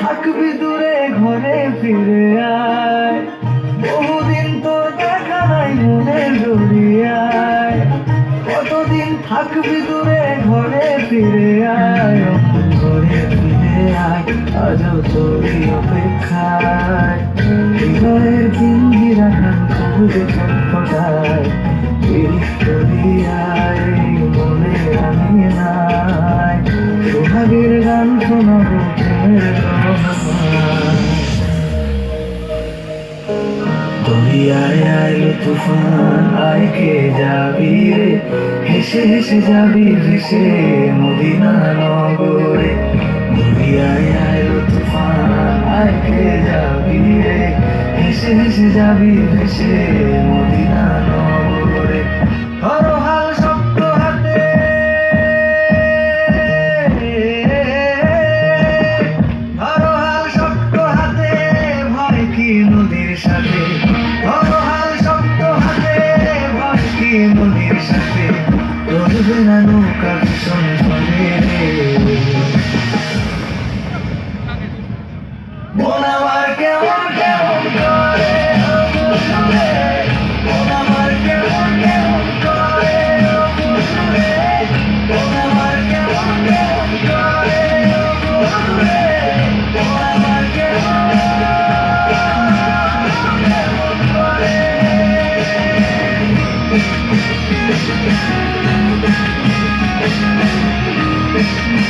থাকবি দূরে, ঘরে ফিরে আয়। বহুদিন তোর দেখা নাই মনের জড়িয়ায় কতদিন থাকবি দূরে, ঘরে ফিরে আয়। ঘরে ফিরে আয়, আজও তোরই অপেক্ষায়। হৃদয়ের পিঞ্জিরা খান কবুজে ছটফটায় পিরিত দরিয়ায় আইলো তুফান, আয় কে যাবি রে? হেসে হেসে যাবি হেসে মদিনা নগরে। আয় আইলো তুফান, আয় কে যাবি রে? হেসে হেসে যাবি হেসে মদিনা সাথে চলবে না নৌকা ভীষণ ঝড়ে মন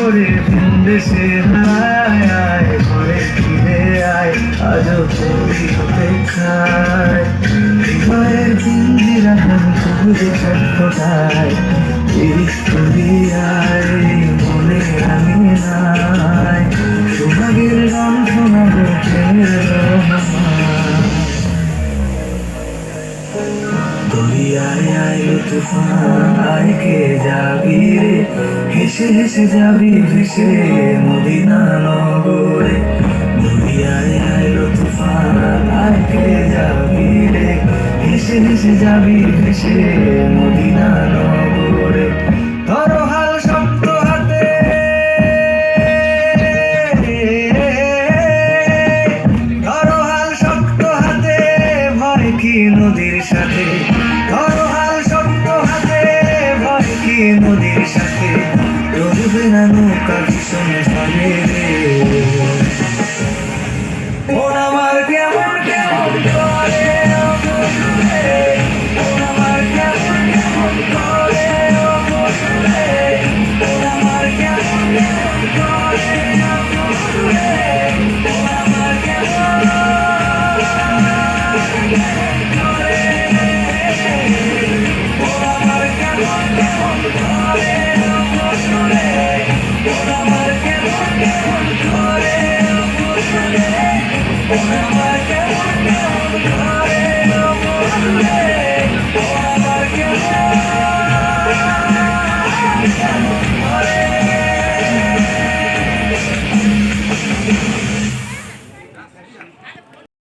করে দেশে হারায়, আয়, ঘরে ফিরে আয়, আজও তোরই অপেক্ষায় হৃদয়ের পিঞ্জিরা খান সবুজে ছটফটায় ইরিশ করিয়ায় মনে হেসে হেসে যাবি ভেসে মদিনা নগরে দরিয়ায় আইলো তুফান আয় কে যাবি রে হেসে হেসে যাবি ভেসে মদিনা নগরে ধরো হাল শক্ত হাতে ধরো হাল শক্ত হাতে ভয় কি নদীর নৌকা ভীষণ ঝড়ে রে Yeah.